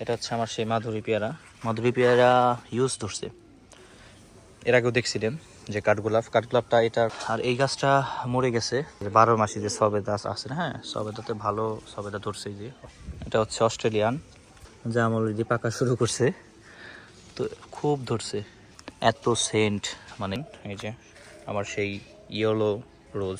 এটা হচ্ছে আমার সেই মাধুরী পেয়ারা। মাধুরী পেয়ারা ইউজ ধরছে। এর আগেও দেখছিলেন যে কাঠগোলাপ। কাঠগোলাপটা এটা আর এই গাছটা মরে গেছে। যে বারো মাসি যে সবেদা আছে হ্যাঁ সবেদাতে ভালো সবেদা ধরছে যে। এটা হচ্ছে অস্ট্রেলিয়ান, যা আমার অলরেডি পাকা শুরু করছে। তো খুব ধরছে। এত সেন্ট মানে এই যে আমার সেই ইয়েলো রোজ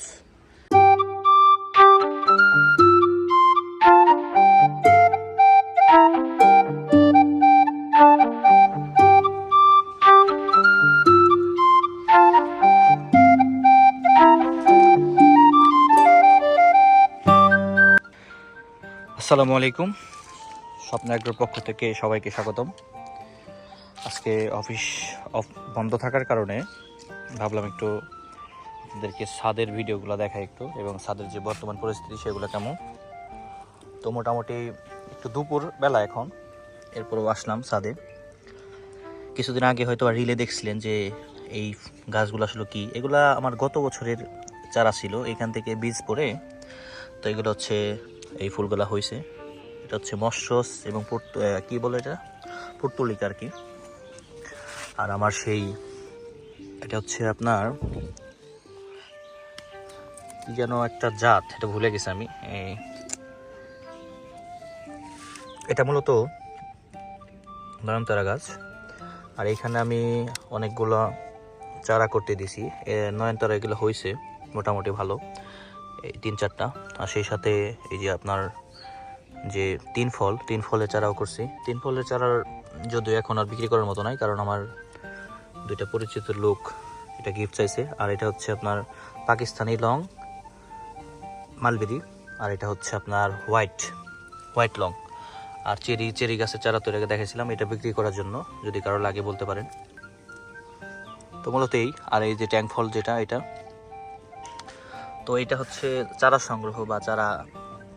আসসালামু আলাইকুম। স্বপ্ন এগ্রোর পক্ষ থেকে সবাইকে স্বাগতম। আজকে অফিস অফ বন্ধ থাকার কারণে ভাবলাম একটু আপনাদেরকে ছাদের ভিডিওগুলো দেখা একটু, এবং ছাদের যে বর্তমান পরিস্থিতি সেগুলো কেমন। তো মোটামুটি একটু দুপুর বেলা এখন, এরপরও আসলাম ছাদে। কিছুদিন আগে হয়তো রিলে দেখছিলেন যে এই গাছগুলো আসলে কি? এগুলা আমার গত বছরের চারা ছিল, এখান থেকে বীজ পড়ে, তো এগুলো হচ্ছে এই ফুলগুলা হয়েছে এটা হচ্ছে মৎস্যস এবং কি বলে এটা? পুর্তলিকা আর কি। আর আমার সেই, এটা হচ্ছে আপনার কি যেন একটা জাত, এটা ভুলে গেছি আমি। এটা মূলত নয়নতারা গাছ। আর এখানে আমি অনেকগুলো চারা করতে দিছি। নয়নতারা এগুলো হয়েছে মোটামুটি ভালো। তিন চারটা। আর সেই সাথে এই যে আপনার যে তিন ফল, তিন ফলের চারাও করছি। তিন ফলের চারার যদিও এখন আর বিক্রি করার মতো নাই, কারণ আমার দুইটা পরিচিত লোক এটা গিফট চাইছে। আর এটা হচ্ছে আপনার পাকিস্তানি লং মালবেরি, আর এটা হচ্ছে আপনার হোয়াইট হোয়াইট লং। আর চেরি চেরি গাছের চারা তো এটাকে দেখেছিলাম এটা বিক্রি করার জন্য, যদি কারও লাগে বলতে পারেন। তো মূলত এই, আর এই যে ট্যাঙ্ক ফল যেটা, এটা তো এটা হচ্ছে চারা সংগ্রহ বা চারা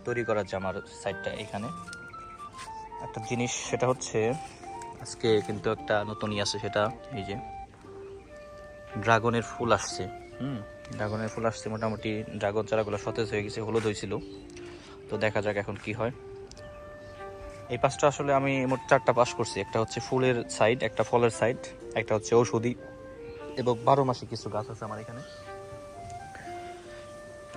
তৈরি করার যে আমার সাইটটা এখানে। একটা জিনিস, সেটা হচ্ছে আজকে কিন্তু একটা নতুনই আছে সেটা, এই যে ড্রাগনের ফুল আসছে। হুম, ড্রাগনের ফুল আসছে, মোটামুটি ড্রাগন চারাগুলো সতেজ হয়ে গেছে, হলুদ হয়েছিল। তো দেখা যাক এখন কি হয়। এই পাঁচটা আসলে আমি মোট চারটা পাশ করছি। একটা হচ্ছে ফুলের সাইড একটা ফলের সাইড একটা হচ্ছে ঔষধি এবং বারো মাসে কিছু গাছ আছে আমার এখানে।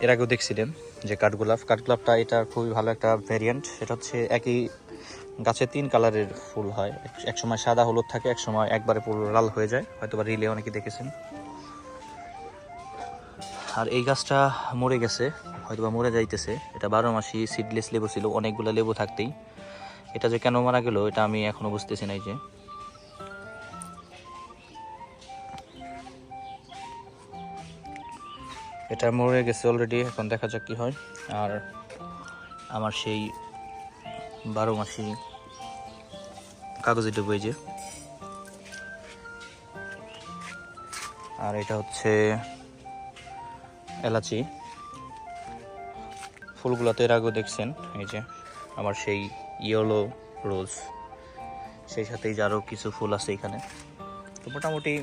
এর আগেও দেখছিলেন যে কাঠগোলাপ কাঠগোলাপটা এটা খুবই ভালো একটা ভ্যারিয়েন্ট সেটা হচ্ছে একই গাছে তিন কালারের ফুল হয়। এক- সময় সাদা হলুদ থাকে, এক সময় একবারে পুরো লাল হয়ে যায়। হয়তো বা রিলে অনেকে দেখেছেন। আর এই গাছটা মরে গেছে, হয়তো বা মরে যাইতেছে। এটা বারো মাসি সিডলেস লেবু ছিল, অনেকগুলো লেবু থাকতেই। এটা যে কেন মারা গেল, এটা আমি এখনও বুঝতেছি না এই যে। এটা মরে গেছে অলরেডি এখন দেখা যাক কি হয়। আর আমার সেই বারো মাসি কাগজে ডুবে যে। আর এটা হচ্ছে এলাচি। ফুলগুলো তো এর আগেও দেখছেন, এই যে আমার সেই ইয়েলো রোজ সেই সাথেই এই যে আরও কিছু ফুল আছে এখানে। তো মোটামুটি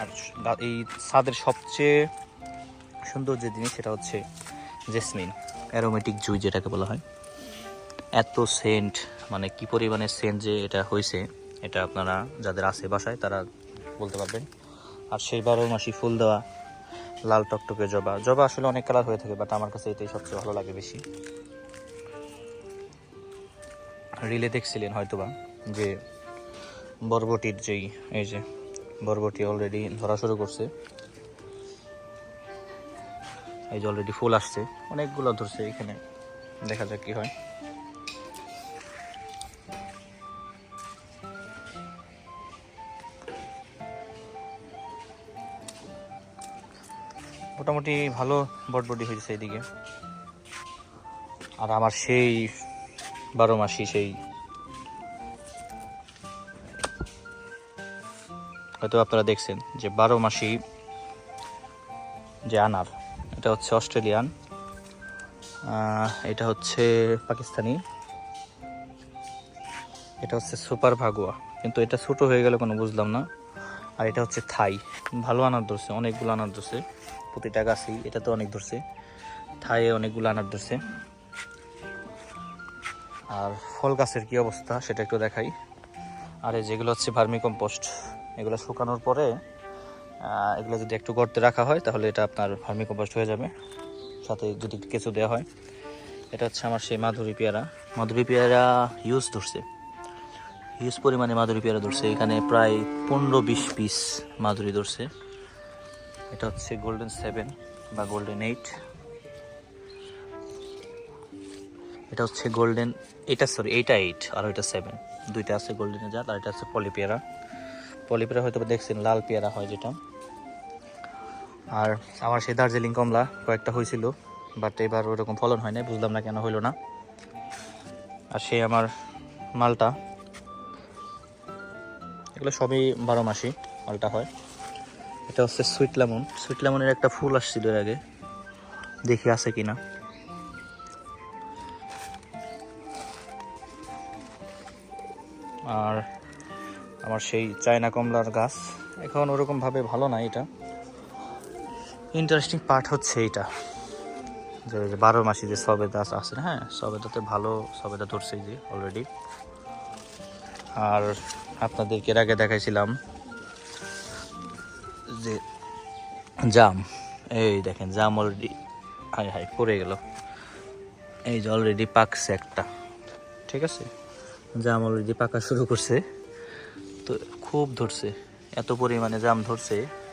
আর এই ছাদের সবচেয়ে সুন্দর যে জিনিস সেটা হচ্ছে জেসমিন অ্যারোমেটিক জুই যেটাকে বলা হয়। এত সেন্ট মানে কি পরিমাণে সেন্ট যে এটা হয়েছে, এটা আপনারা যাদের আছে বাসায় তারা বলতে পারবেন। আর সেই বারো মাসি ফুল দেওয়া, লাল টকটকে জবা। জবা আসলে অনেক কালার হয়ে থাকে বাট আমার কাছে এটাই সবচেয়ে ভালো লাগে বেশি। রিলে দেখছিলেন হয়তোবা যে বরবটির যেই, এই যে বরবটি অলরেডি ধরা শুরু করছে। এই যে অলরেডি ফুল আসছে। অনেকগুলো ধরছে এখানে। দেখা যাক কি হয়। মোটামুটি ভালো বটবটি হয়েছে এইদিকে। আর আমার সেই বারো মাসি সেই হয়তো আপনারা দেখছেন যে বারো মাসি যে আনার। এটা হচ্ছে অস্ট্রেলিয়ান। এটা হচ্ছে পাকিস্তানি। এটা হচ্ছে সুপার ভাগুয়া। কিন্তু এটা ছোট হয়ে গেল কোনো বুঝলাম না। আর এটা হচ্ছে থাই। ভালো আনার ধরছে, অনেকগুলো আনার ধরছে। প্রতিটা গাছই, এটা তো অনেক ধরছে। থাইয়ে অনেকগুলো আনার ধরছে। আর ফল গাছের কি অবস্থা, সেটা একটু দেখাই। আর যেগুলো হচ্ছে ভার্মি কম্পোস্ট এগুলো শুকানোর পরে এগুলো যদি একটু গর্তে রাখা হয়, তাহলে এটা আপনার ভার্মি কম্পোস্ট হয়ে যাবে। সাথে যদি কিছু দেওয়া হয়, এটা হচ্ছে আমার সেই মাধুরী পেয়ারা। মাধুরী পেয়ারা ইউজ ধরছে। হিউজ পরিমাণে মাধুরী পেয়ারা ধরছে। এখানে প্রায় পনেরো বিশ পিস মাধুরী ধরছে। এটা হচ্ছে গোল্ডেন সেভেন বা গোল্ডেন এইট এটা হচ্ছে গোল্ডেন এটা সরি এইটা এইট আর ওইটা সেভেন দুইটা আছে গোল্ডেনের জাত আর এটা হচ্ছে পলি পেয়ারা পলি পেয়ারা হয়তো দেখছেন, লাল পেয়ারা হয় যেটা। আর আমার সেই দার্জিলিং কমলা কয়েকটা হয়েছিল বাট এবার ওরকম ফলন হয় না বুঝলাম না কেন হইল না। আর সেই আমার মালটা, এগুলো সবই বারো মাসি মালটা হয়। এটা হচ্ছে সুইট লেমন সুইট লেমনের একটা ফুল আসছিল এর আগে, দেখি আছে কি না আর আমার সেই চায়না কমলার গাছ, এখন ওরকমভাবে ভালো না এটা। ইন্টারেস্টিং পার্ট হচ্ছে এইটা। যে বারো মাসি যে সবেদা আছে হ্যাঁ? সবেদাতে ভালো সবেদা ধরছে যে অলরেডি আর আপনাদেরকে এর আগে দেখাইছিলাম যে জাম। এই দেখেন, জাম অলরেডি হাই হাই পড়ে গেল। এই যে অলরেডি পাকছে একটা। ঠিক আছে? জাম অলরেডি পাকা শুরু করছে। তো খুব ধরছে। এত পরিমাণে জাম ধরছে।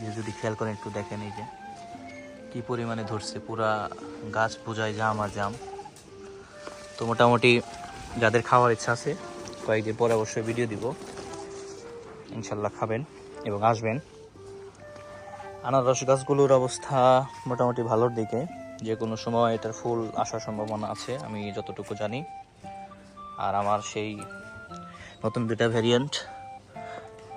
যে যদি খেয়াল করেন, একটু দেখেন এই যে, কি পরিমাণে ধরছে পুরা গাছ পূজায় জাম আর জাম। তো মোটামুটি যাদের খাওয়ার ইচ্ছা আছে, কয়েকদিন পরে অবশ্যই ভিডিও দিব। ইনশাল্লাহ খাবেন এবং আসবেন। আনারস গাছগুলোর অবস্থা মোটামুটি ভালোর দিকে। যে কোনো সময় এটার ফুল আসার সম্ভাবনা আছে, আমি যতটুকু জানি। আর আমার সেই নতুন দুটা ভ্যারিয়েন্ট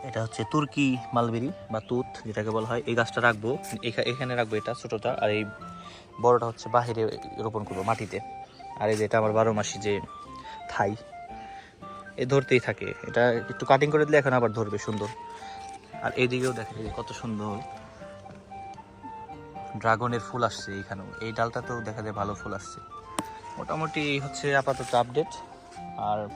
এটা হচ্ছে তুর্কি মালবেরি বা তুত, যেটাকে বলা হয়। এই গাছটা রাখব। এখা- এখানে রাখব এটা ছোটোটা, আর এই বড়টা হচ্ছে বাহিরে রোপণ করব মাটিতে। আর এই যে এটা আমার বারো মাসি যে থাই, এ ধরতেই থাকে। এটা একটু কাটিং করে দিলে এখন আবার ধরবে সুন্দর। আর এইদিকেও দেখেন কত সুন্দর। ড্রাগনের ফুল আসছে এইখানেও। এই ডালটাতেও দেখা যায় ভালো ফুল আসছে। মোটামুটি হচ্ছে আপাতত আপডেট আর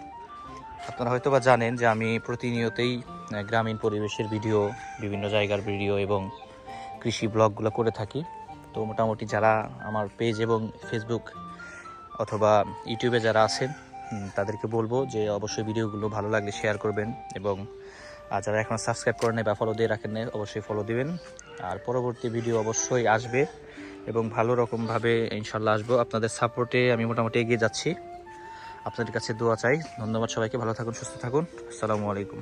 আপনারা হয়তো বা জানেন যে আমি প্রতিনিয়তই গ্রামীণ পরিবেশের ভিডিও, বিভিন্ন জায়গার ভিডিও এবং কৃষি ব্লগগুলো করে থাকি। তো মোটামুটি যারা আমার পেজ এবং ফেসবুক অথবা ইউটিউবে যারা আছেন তাদেরকে বলব যে অবশ্যই ভিডিওগুলো ভালো লাগলে শেয়ার করবেন এবং, আর যারা এখন সাবস্ক্রাইব করেন বা ফলো দিয়ে রাখেন অবশ্যই ফলো দিবেন। আর পরবর্তী ভিডিও অবশ্যই আসবে এবং ভালো রকমভাবে ইনশাল্লাহ আসব। আপনাদের সাপোর্টে আমি মোটামুটি এগিয়ে যাচ্ছি। আপনাদের কাছে দোয়া চাই। ধন্যবাদ সবাইকে। ভালো থাকুন, সুস্থ থাকুন। আসসালামু আলাইকুম।